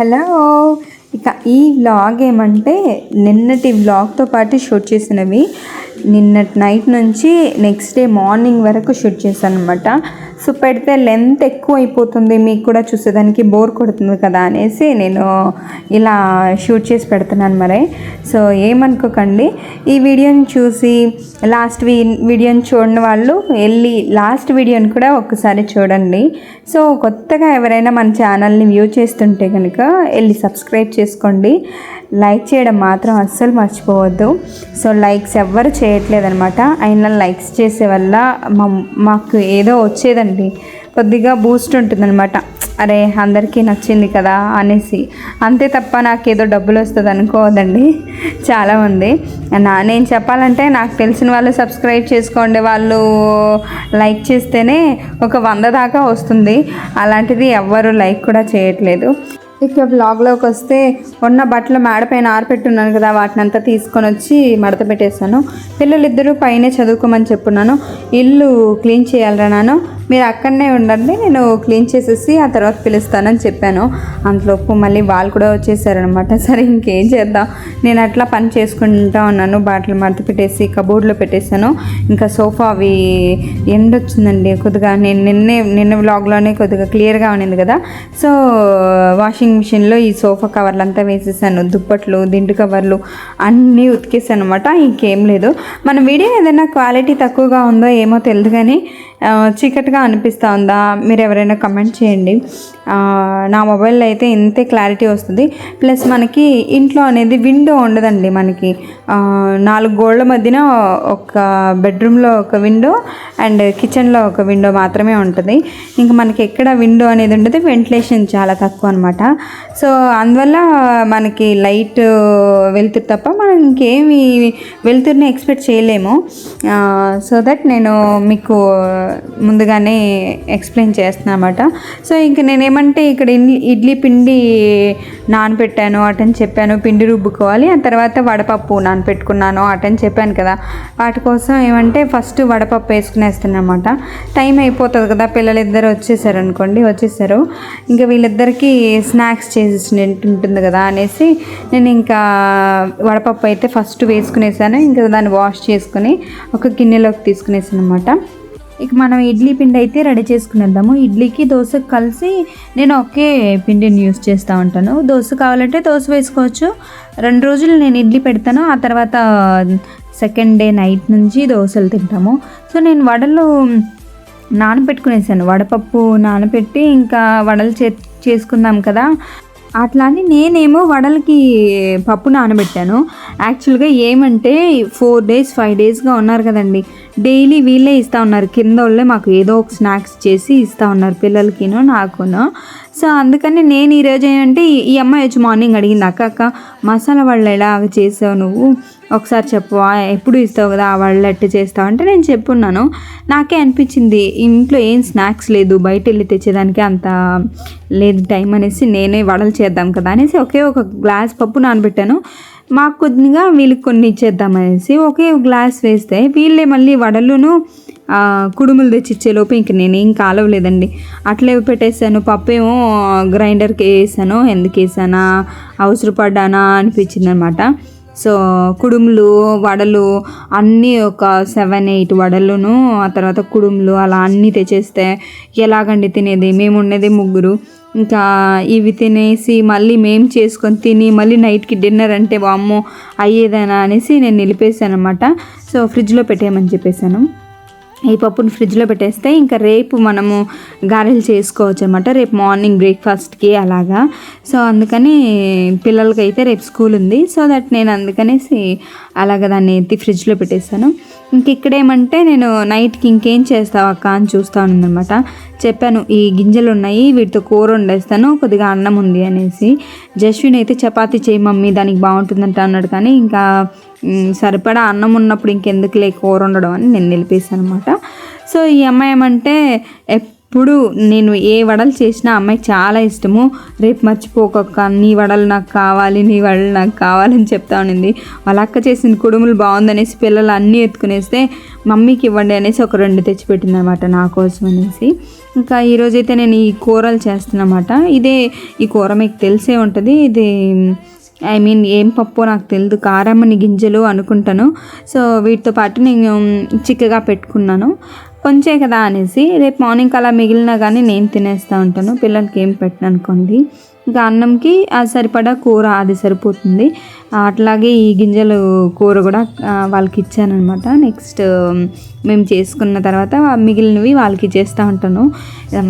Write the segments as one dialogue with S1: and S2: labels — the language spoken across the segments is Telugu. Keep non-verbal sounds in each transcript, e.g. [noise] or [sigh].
S1: హలో. ఇక ఈ వ్లాగ్ ఏమంటే నిన్నటి వ్లాగ్తో పాటు షూట్ చేసినవి. నిన్నటి నైట్ నుంచి నెక్స్ట్ డే మార్నింగ్ వరకు షూట్ చేశాను అనమాట సో పెడితే లెంత్ ఎక్కువ అయిపోతుంది మీకు కూడా చూసేదానికి బోర్ కొడుతుంది కదా అనేసి నేను ఇలా షూట్ చేసి పెడుతున్నాను మరి. సో ఏమనుకోకండి. ఈ వీడియోని చూసి లాస్ట్ వీ వీడియోని చూడని వాళ్ళు వెళ్ళి లాస్ట్ వీడియోని కూడా ఒక్కసారి చూడండి. సో కొత్తగా ఎవరైనా మన ఛానల్ని వ్యూ చేస్తుంటే కనుక వెళ్ళి సబ్స్క్రైబ్ చేసుకోండి. లైక్ చేయడం మాత్రం అస్సలు మర్చిపోవద్దు. సో లైక్స్ ఎవ్వరు చేయట్లేదనమాట అయినా లైక్స్ చేసే వల్ల మా మాకు ఏదో వచ్చేదండి. కొద్దిగా బూస్ట్ ఉంటుందన్నమాట. అరే అందరికీ నచ్చింది కదా అనేసి. అంతే తప్ప నాకేదో డబ్బులు వస్తుంది అనుకోవద్దండి. చాలామంది నా నేను చెప్పాలంటే నాకు తెలిసిన వాళ్ళు సబ్స్క్రైబ్ చేసుకోండి. వాళ్ళు లైక్ చేస్తేనే ఒక వంద దాకా వస్తుంది. అలాంటిది ఎవ్వరు లైక్ కూడా చేయట్లేదు. ఇక బ్లాగ్లోకి వస్తే ఉన్న బట్టలు మేడపైన ఆరపెట్టున్నాను కదా వాటిని అంతా తీసుకొని వచ్చి మడత పెట్టేశాను. పిల్లలిద్దరూ పైనే చదువుకోమని చెప్పున్నాను. ఇల్లు క్లీన్ చేయాలరా నాను మీరు అక్కడనే ఉండండి నేను క్లీన్ చేసేసి ఆ తర్వాత పిలుస్తానని చెప్పాను. అంతలోపు మళ్ళీ వాళ్ళు కూడా వచ్చేసారనమాట [laughs] సరే ఇంకేం చేద్దాం. నేను అట్లా పని చేసుకుంటా ఉన్నాను. బాటలు మడత పెట్టేసి కబోర్డ్లో పెట్టేశాను. ఇంకా సోఫా అవి ఎండ్ వచ్చిందండి కొద్దిగా. నేను నిన్నే నిన్న వ్లాగ్లోనే కొద్దిగా క్లియర్గా ఉన్నింది కదా. సో వాషింగ్ మిషన్లో ఈ సోఫా కవర్లు అంతా వేసేసాను. దుప్పట్లు దిండు కవర్లు అన్నీ ఉతికేసాను అనమాట ఇంకేం లేదు. మన వీడియో ఏదైనా క్వాలిటీ తక్కువగా ఉందో ఏమో తెలియదు కానీ చీకటిగా అనిపిస్తూ ఉందా మీరు ఎవరైనా కమెంట్ చేయండి నా మొబైల్లో అయితే ఇంతే క్లారిటీ వస్తుంది. ప్లస్ మనకి ఇంట్లో అనేది విండో ఉండదండి మనకి. నాలుగు గోళ్ళ మధ్యన ఒక బెడ్రూమ్లో ఒక విండో అండ్ కిచెన్లో ఒక విండో మాత్రమే ఉంటుంది. ఇంకా మనకి ఎక్కడ విండో అనేది ఉండదు. వెంటిలేషన్ చాలా తక్కువ అనమాట సో అందువల్ల మనకి లైట్ వెళ్తురు తప్ప మనం ఇంకేమి వెళ్తురుని ఎక్స్పెక్ట్ చేయలేము. సో దట్ నేను మీకు ముందుగానే ఎక్స్ప్లెయిన్ చేస్తున్నాను అనమాట సో ఇంక నేనేమంటే ఇక్కడ ఇడ్లీ- ఇడ్లీ పిండి నానబెట్టాను అటని చెప్పాను పిండి రుబ్బుకోవాలి ఆ తర్వాత వడపప్పు నానపెట్టుకున్నాను అటని చెప్పాను కదా. వాటి కోసం ఏమంటే ఫస్ట్ వడపప్పు వేసుకునేస్తాను అనమాట టైం అయిపోతుంది కదా పిల్లలు ఇద్దరు వచ్చేసారు అనుకోండి వచ్చేసారు. ఇంకా వీళ్ళిద్దరికీ స్నాక్స్ చేసి ఉంటుంది కదా అనేసి నేను ఇంకా వడపప్పు అయితే ఫస్ట్ వేసుకునేసాను. ఇంకా దాన్ని వాష్ చేసుకుని ఒక గిన్నెలోకి తీసుకునేసాను అనమాట ఇక మనం ఇడ్లీ పిండి అయితే రెడీ చేసుకునేద్దాము ఇడ్లీకి దోశకు కలిసి నేను ఒకే పిండిని యూస్ చేస్తూ ఉంటాను. దోశ కావాలంటే దోశ వేసుకోవచ్చు. రెండు రోజులు నేను ఇడ్లీ పెడతాను. ఆ తర్వాత సెకండ్ డే నైట్ నుంచి దోశలు తింటాము. సో నేను వడలు నానబెట్టుకునేసాను. వడపప్పు నానబెట్టి ఇంకా వడలు చే చేసుకుందాం కదా. అట్లా అని నేనేమో వడలకి పప్పు నానబెట్టాను. యాక్చువల్గా ఏమంటే ఫోర్ డేస్ ఫైవ్ డేస్గా ఉన్నారు కదండి. డైలీ వీళ్ళే ఇస్తూ ఉన్నారు. కింద వాళ్ళే మాకు ఏదో ఒక స్నాక్స్ చేసి ఇస్తూ ఉన్నారు పిల్లలకినో నాకునో. సో అందుకని నేను ఈరోజు ఏంటంటే ఈ- అమ్మాయి వచ్చి మార్నింగ్ అడిగింది అక్క అక్క మసాలా వాళ్ళు ఎలా చేసావు నువ్వు? ఒకసారి చెప్పు ఎప్పుడు ఇస్తావు కదా ఆ వాళ్ళు ఎట్టు చేస్తావు? అంటే నేను చెప్పున్నాను. నాకే అనిపించింది ఇంట్లో ఏం స్నాక్స్ లేదు బయట వెళ్ళి తెచ్చేదానికి అంత లేదు టైం అనేసి నేనే వడలు చేద్దాం కదా అనేసి ఒకే ఒక గ్లాస్ పప్పు నానబెట్టాను. మాకు కొద్దిగా వీళ్ళకి కొన్ని ఇచ్చేద్దామనేసి ఒకే గ్లాస్ వేస్తే వీళ్ళే మళ్ళీ వడలును కుడుములు తెచ్చిచ్చేలోపు ఇంక నేను ఏం కాలవలేదండి. అట్లే పెట్టేసాను పప్పు ఏమో గ్రైండర్కి వేసాను ఎందుకు వేసానా అవసరపడ్డానా అనిపించింది అనమాట సో కుడుములు వడలు అన్నీ ఒక సెవెన్ ఎయిట్ వడలును ఆ తర్వాత కుడుములు అలా అన్నీ తెచ్చేస్తే ఎలాగండి తినేది? మేము ఉండేది ముగ్గురు. ఇంకా ఇవి తినేసి మళ్ళీ మేము చేసుకొని తిని మళ్ళీ నైట్కి డిన్నర్ అంటే వామ్మో అయ్యేదేనా అనేసి నేను నిలిపేసాను అనమాట సో ఫ్రిడ్జ్లో పెట్టేయమని చెప్పేశాను. ఈ పప్పుని ఫ్రిడ్జ్లో పెట్టేస్తే ఇంకా రేపు మనము గారెలు చేసుకోవచ్చు అనమాట రేపు మార్నింగ్ బ్రేక్ఫాస్ట్కి అలాగా. సో అందుకని పిల్లలకి అయితే రేపు స్కూల్ ఉంది. సో దట్ నేను అందుకనేసి అలాగ దాన్ని ఎత్తి ఫ్రిడ్జ్లో పెట్టేస్తాను. ఇంక ఇక్కడేమంటే నేను నైట్కి ఇంకేం చేస్తావు అక్క అని చూస్తా అనమాట చెప్పాను ఈ గింజలు ఉన్నాయి వీటితో కూర వండేస్తాను కొద్దిగా అన్నం ఉంది అనేసి. జస్విన్ అయితే చపాతీ చేయి మమ్మీ దానికి బాగుంటుందంట అన్నాడు కానీ ఇంకా సరిపడా అన్నం ఉన్నప్పుడు ఇంకెందుకులే కూర ఉండడం అని నేను నిలిపేసాను అనమాట సో ఈ అమ్మాయి ఏమంటే ఎప్పుడు నేను ఏ వడలు చేసినా అమ్మాయి చాలా ఇష్టము. రేపు మర్చిపోకక్క నీ వడలు నాకు కావాలి నీ వడలు నాకు కావాలని చెప్తా ఉండింది. వాళ్ళ అక్క చేసిన కుడుములు బాగుందనేసి పిల్లలు అన్నీ ఎత్తుకునేస్తే మమ్మీకి ఇవ్వండి అనేసి ఒక రెండు తెచ్చిపెట్టింది అనమాట నా కోసం అనేసి. ఇంకా ఈరోజైతే నేను ఈ కూరలు చేస్తున్నమాట. ఇదే ఈ కూర మీకు తెలిసే ఉంటుంది. ఇది ఐ మీన్ ఏం పప్పు నాకు తెలియదు కారమ్మని గింజలు అనుకుంటాను. సో వీటితో పాటు నేను చిక్కగా పెట్టుకున్నాను. కొంచెం కదా అనేసి రేపు మార్నింగ్ అలా మిగిలినా కానీ నేను తినేస్తూ ఉంటాను. పిల్లలకి ఏం పెట్టను అనుకోండి. ఇంకా అన్నంకి అది సరిపడా కూర అది సరిపోతుంది. అట్లాగే ఈ గింజలు కూర కూడా వాళ్ళకి ఇచ్చానమాట నెక్స్ట్ మేము చేసుకున్న తర్వాత మిగిలినవి వాళ్ళకి చేస్తూ ఉంటాను.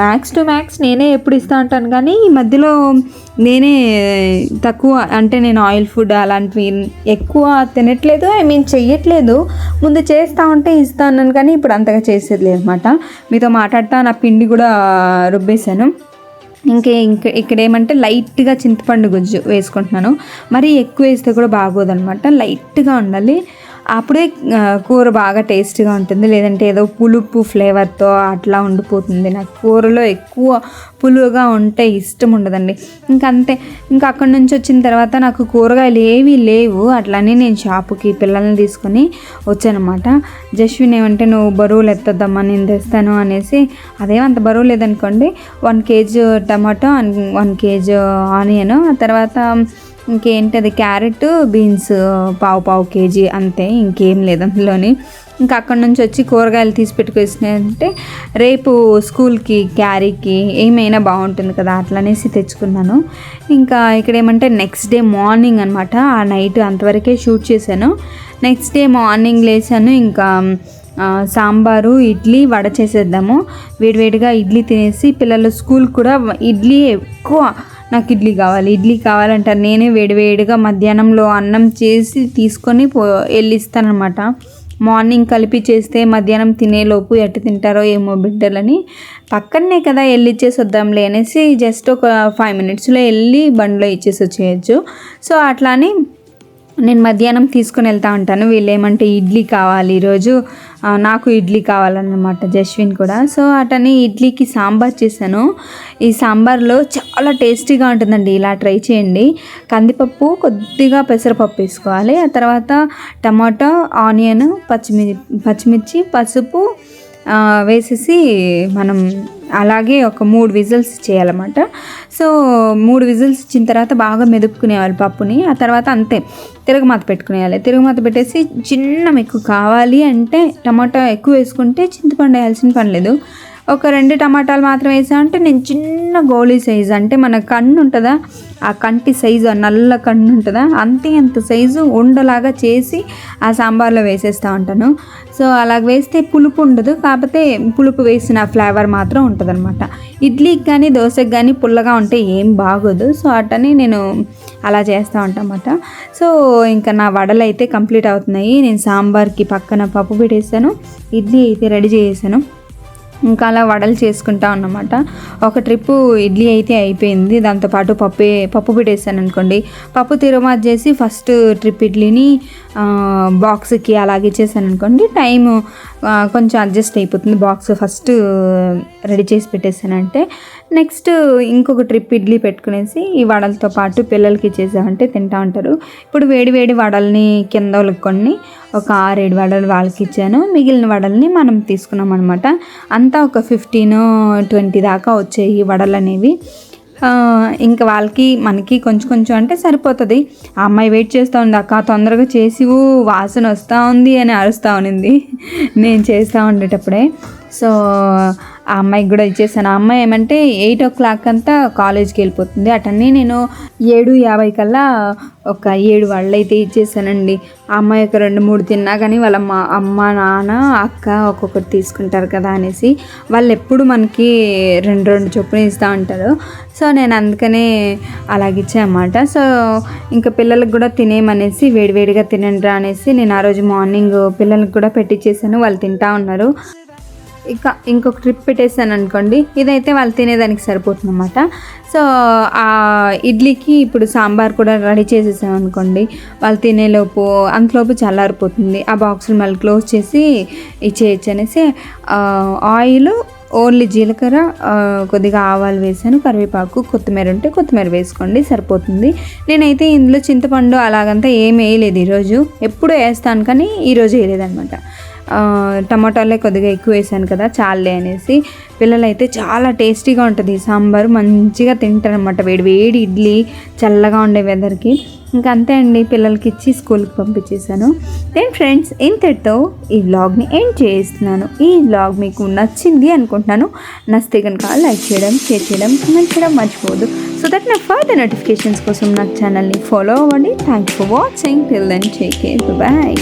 S1: మ్యాక్స్ టు మ్యాక్స్ నేనే ఎప్పుడు ఇస్తూ ఉంటాను కానీ ఈ మధ్యలో నేనే తక్కువ అంటే నేను ఆయిల్ ఫుడ్ అలాంటివి ఎక్కువ తినట్లేదు ఐ మీన్ చెయ్యట్లేదు. ముందు చేస్తూ ఉంటే ఇస్తాను కానీ ఇప్పుడు అంతగా చేసేది లేదు అనమాట మీతో మాట్లాడుతూ నా పిండి కూడా రుబ్బేశాను. ఇంకే ఇంక ఇక్కడ ఏమంటే లైట్గా చింతపండు గుజ్జు వేసుకుంటున్నాను. మరీ ఎక్కువ వేస్తే కూడా బాగోదన్నమాట లైట్గా ఉండాలి. అప్పుడే కూర బాగా టేస్టీగా ఉంటుంది. లేదంటే ఏదో పులుపు ఫ్లేవర్తో అట్లా ఉండిపోతుంది. నాకు కూరలో ఎక్కువ పులుగా ఉంటే ఇష్టం ఉండదండి. ఇంకంతే అంతే. ఇంకా అక్కడి నుంచి వచ్చిన తర్వాత నాకు కూరగాయలు ఏవి లేవు. అట్లని నేను షాపుకి పిల్లల్ని తీసుకొని వచ్చానమాట. జస్విన్ ఏమంటే నువ్వు బరువులు ఎత్తద్దమ్మా నేను తెస్తాను అనేసి. అదేమంత బరువు లేదనుకోండి. One KG tomato and one KG onion. ఆ తర్వాత ఇంకేంటి అది క్యారెట్ బీన్స్ పావు పావు కేజీ అంతే ఇంకేం లేదు అందులోని. ఇంకా అక్కడి నుంచి వచ్చి కూరగాయలు తీసి పెట్టుకొచ్చినాయంటే రేపు స్కూల్కి క్యారీకి ఏమైనా బాగుంటుంది కదా అట్లనేసి తెచ్చుకున్నాను. ఇంకా ఇక్కడ ఏమంటే నెక్స్ట్ డే మార్నింగ్ అనమాట ఆ నైట్ అంతవరకే షూట్ చేశాను. నెక్స్ట్ డే మార్నింగ్ లేచాను ఇంకా సాంబారు ఇడ్లీ వడ చేసేద్దాము. వేడివేడిగా ఇడ్లీ తినేసి పిల్లలు స్కూల్ కూడా ఇడ్లీ ఎక్కువ నాకు ఇడ్లీ కావాలి ఇడ్లీ కావాలంటారు నేనే వేడివేడిగా మధ్యాహ్నంలో అన్నం చేసి తీసుకొని పో వెళ్ళిస్తానమాట మార్నింగ్ కలిపి చేస్తే మధ్యాహ్నం తినేలోపు ఎట్టు తింటారో ఏమో బిడ్డలని పక్కనే కదా వెళ్ళి ఇచ్చేసి వద్దాంలే అనేసి జస్ట్ ఒక ఫైవ్ మినిట్స్లో వెళ్ళి బండిలో ఇచ్చేసి వచ్చేయచ్చు సో అట్లా అని నేను మధ్యాహ్నం తీసుకుని వెళ్తా ఉంటాను. వీళ్ళు ఏమంటే ఇడ్లీ కావాలి ఈరోజు. నాకు ఇడ్లీ కావాలన్నమాట జస్విన్ కూడా. సో అటని ఇడ్లీకి సాంబార్ చేశాను. ఈ సాంబార్లో చాలా టేస్టీగా ఉంటుందండి. ఇలా ట్రై చేయండి. కందిపప్పు కొద్దిగా పెసరపప్పు వేసుకోవాలి. ఆ తర్వాత టమాటో ఆనియన్ పచ్చిమిర్చి పచ్చిమిర్చి పసుపు వేసేసి మనం అలాగే ఒక మూడు విజిల్స్ చేయాలన్నమాట. సో మూడు విజిల్స్ ఇచ్చిన తర్వాత బాగా మెదుపుకునేవాళ్ళు పప్పుని. ఆ తర్వాత అంతే తిరగమాత పెట్టుకునేయాలి. తిరగమాత పెట్టేసి చిన్న మీకు కావాలి అంటే టమాటా ఎక్కువ వేసుకుంటే చింతపండు వేయాల్సిన పని లేదు. ఒక రెండు టమాటాలు మాత్రం వేసామంటే నేను చిన్న గోళీ సైజు అంటే మన కన్ను ఉంటుందా? ఆ కంటి సైజు ఆ నల్ల కన్ను ఉంటుందా? అంతే అంత సైజు ఉండలాగా చేసి ఆ సాంబార్లో వేసేస్తూ ఉంటాను. సో అలాగ వేస్తే పులుపు ఉండదు. కాకపోతే పులుపు వేసిన ఫ్లేవర్ మాత్రం ఉంటుంది అనమాట ఇడ్లీకి కానీ దోశకి కానీ పుల్లగా ఉంటే ఏం బాగోదు. సో అట్టని నేను అలా చేస్తూ ఉంటామన్నమాట సో ఇంకా నా వడలు అయితే కంప్లీట్ అవుతున్నాయి. నేను సాంబార్కి పక్కన పప్పు పెట్టేసాను. ఇడ్లీ అయితే రెడీ చేసేసాను. ఇంకా అలా వడలు చేసుకుంటా ఉన్నమాట. ఒక ట్రిప్పు ఇడ్లీ అయితే అయిపోయింది. దాంతోపాటు పప్పు పప్పు పెట్టేసాను అనుకోండి. పప్పు తిరుమాత చేసి ఫస్ట్ ట్రిప్ ఇడ్లీని బాక్స్కి అలాగే ఇచ్చేసాను అనుకోండి. టైం కొంచెం అడ్జస్ట్ అయిపోతుంది. బాక్స్ ఫస్ట్ రెడీ చేసి పెట్టేసానంటే నెక్స్ట్ ఇంకొక ట్రిప్ ఇడ్లీ పెట్టుకునేసి ఈ వడలతో పాటు పిల్లలకి ఇచ్చేసామంటే తింటా ఉంటారు. ఇప్పుడు వేడి వేడి వడల్ని కింద కొన్ని ఒక ఆరేడు వడలు వాళ్ళకి ఇచ్చాను. మిగిలిన వడల్ని మనం తీసుకున్నాం అనమాట అంతా ఒక ఫిఫ్టీన్ ట్వంటీ దాకా వచ్చాయి ఈ వడలు అనేవి ఇంకా వాళ్ళకి మనకి కొంచెం కొంచెం అంటే సరిపోతుంది. ఆ అమ్మాయి వెయిట్ చేస్తూ ఉంది అక్క తొందరగా చేసివు వాసన వస్తూ ఉంది అని అరుస్తూ ఉన్నింది నేను చేస్తూ ఉండేటప్పుడే. సో ఆ అమ్మాయికి కూడా ఇచ్చేసాను. ఆ అమ్మాయి ఏమంటే ఎయిట్ ఓ క్లాక్ అంతా కాలేజ్కి వెళ్ళిపోతుంది. అటన్నీ నేను ఏడు యాభై కల్లా ఒక ఏడు వాళ్ళు అయితే ఇచ్చేసానండి. ఆ అమ్మాయి ఒక రెండు మూడు తిన్నా కానీ వాళ్ళ మా అమ్మ నాన్న అక్క ఒక్కొక్కటి తీసుకుంటారు కదా అనేసి వాళ్ళు ఎప్పుడు మనకి రెండు రెండు చొప్పున ఇస్తూ ఉంటారు. సో నేను అందుకనే అలాగిచ్చానమాట సో ఇంకా పిల్లలకు కూడా తినేమనేసి వేడివేడిగా తినండిరా అనేసి నేను ఆ రోజు మార్నింగ్ పిల్లలకు కూడా పెట్టించేసాను వాళ్ళు తింటా ఉన్నారు. ఇక ఇంకొక ట్రిప్ పెట్టేసాను అనుకోండి. ఇదైతే వాళ్ళు తినేదానికి సరిపోతుంది అనమాట సో ఆ ఇడ్లీకి ఇప్పుడు సాంబార్ కూడా రెడీ చేసేసాం అనుకోండి. వాళ్ళు తినేలోపు అంతలోపు చల్లారిపోతుంది. ఆ బాక్సులు మళ్ళీ క్లోజ్ చేసి ఇచ్చేయచ్చు అనేసి ఆయిల్ ఓన్లీ జీలకర్ర కొద్దిగా ఆవాలు వేసాను కరివేపాకు కొత్తిమీర ఉంటే కొత్తిమీర వేసుకోండి సరిపోతుంది. నేనైతే ఇందులో చింతపండు అలాగంతా ఏం వేయలేదు ఈరోజు. ఎప్పుడూ వేస్తాను కానీ ఈరోజు వేయలేదనమాట టమాటాలే కొద్దిగా ఎక్కువ వేసాను కదా చాలే అనేసి. పిల్లలైతే చాలా టేస్టీగా ఉంటుంది. సాంబార్ సాంబారు మంచిగా తింటారనమాట వేడి వేడి ఇడ్లీ చల్లగా ఉండే వెదర్కి. ఇంకా అంతే అండి పిల్లలకి ఇచ్చి స్కూల్కి పంపించేశాను. దెన్ ఫ్రెండ్స్ ఇంతటితో ఈ వ్లాగ్ని ఎండ్ చేస్తున్నాను. ఈ వ్లాగ్ మీకు నచ్చింది అనుకుంటున్నాను. నచ్చితే కనుక లైక్ చేయడం షేర్ చేయడం కమెంట్ చేయడం మర్చిపోవద్దు. సో దట్ నా ఫర్దర్ నోటిఫికేషన్స్ కోసం నా ఛానల్ని ఫాలో అవ్వండి. Thank for watching till then take care bye